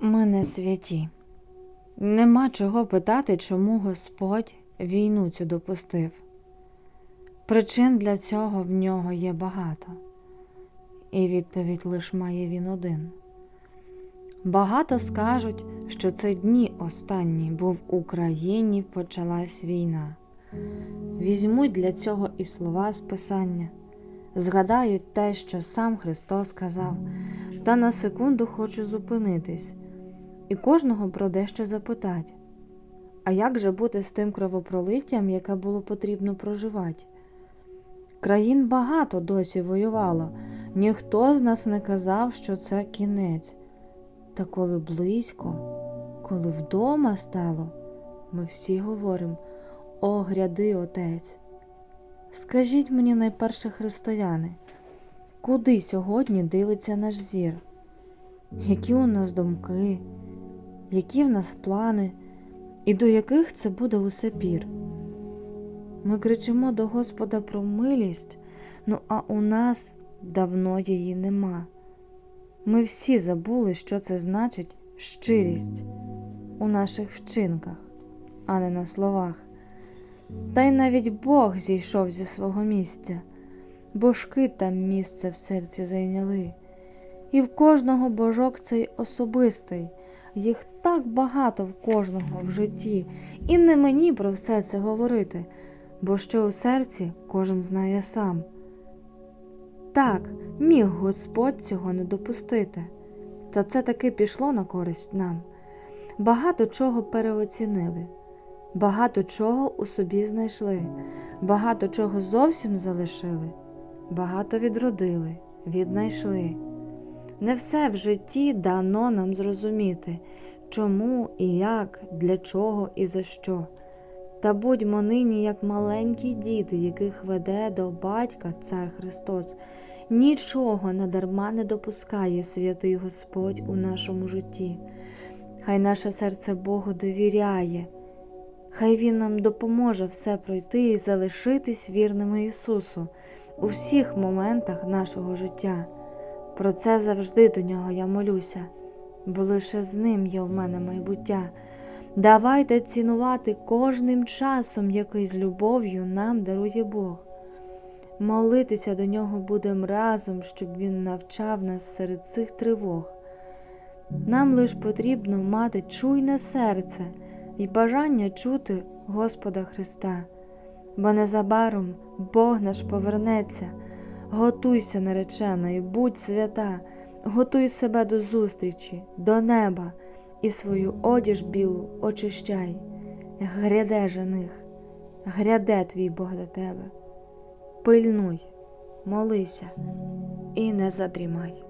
Ми не святі. Нема чого питати, чому Господь війну цю допустив. Причин для цього в нього є багато, і відповідь лиш має він один. Багато скажуть, що це дні останні, бо в Україні почалась війна. Візьмуть для цього і слова з Писання, згадають те, що сам Христос сказав, та на секунду хочу зупинитись і кожного про дещо запитать. А як же бути з тим кровопролиттям, яке було потрібно проживати? Країн багато досі воювало, ніхто з нас не казав, що це кінець. Та коли близько, коли вдома стало, ми всі говоримо О, гряди, Отець. Скажіть мені найперше християни, куди сьогодні дивиться наш зір? Які у нас думки, які в нас плани, і до яких це буде усе пір? Ми кричимо до Господа про милість, ну а у нас давно її нема. Ми всі забули, що це значить щирість у наших вчинках, а не на словах. Та й навіть Бог зійшов зі свого місця, божки там місце в серці зайняли. І в кожного божок цей особистий, їх так багато в кожного в житті, і не мені про все це говорити, бо що у серці кожен знає сам. Так, міг Господь цього не допустити, та це таки пішло на користь нам. Багато чого переоцінили, багато чого у собі знайшли, багато чого зовсім залишили, багато відродили, віднайшли. Не все в житті дано нам зрозуміти, чому і як, для чого і за що. Та будьмо нині, як маленькі діти, яких веде до батька Цар Христос, нічого надарма не допускає святий Господь у нашому житті. Хай наше серце Богу довіряє, хай Він нам допоможе все пройти і залишитись вірними Ісусу у всіх моментах нашого життя. Про це завжди до нього я молюся, бо лише з ним є в мене майбуття. Давайте цінувати кожним часом, який з любов'ю нам дарує Бог. Молитися до нього будем разом, щоб Він навчав нас серед цих тривог. Нам лиш потрібно мати чуйне серце і бажання чути Господа Христа, бо незабаром Бог наш повернеться. Готуйся, наречена, і будь свята, готуй себе до зустрічі, до неба і свою одіж білу очищай. Гряде жених, гряде твій Бог до тебе. Пильнуй, молися і не задрімай.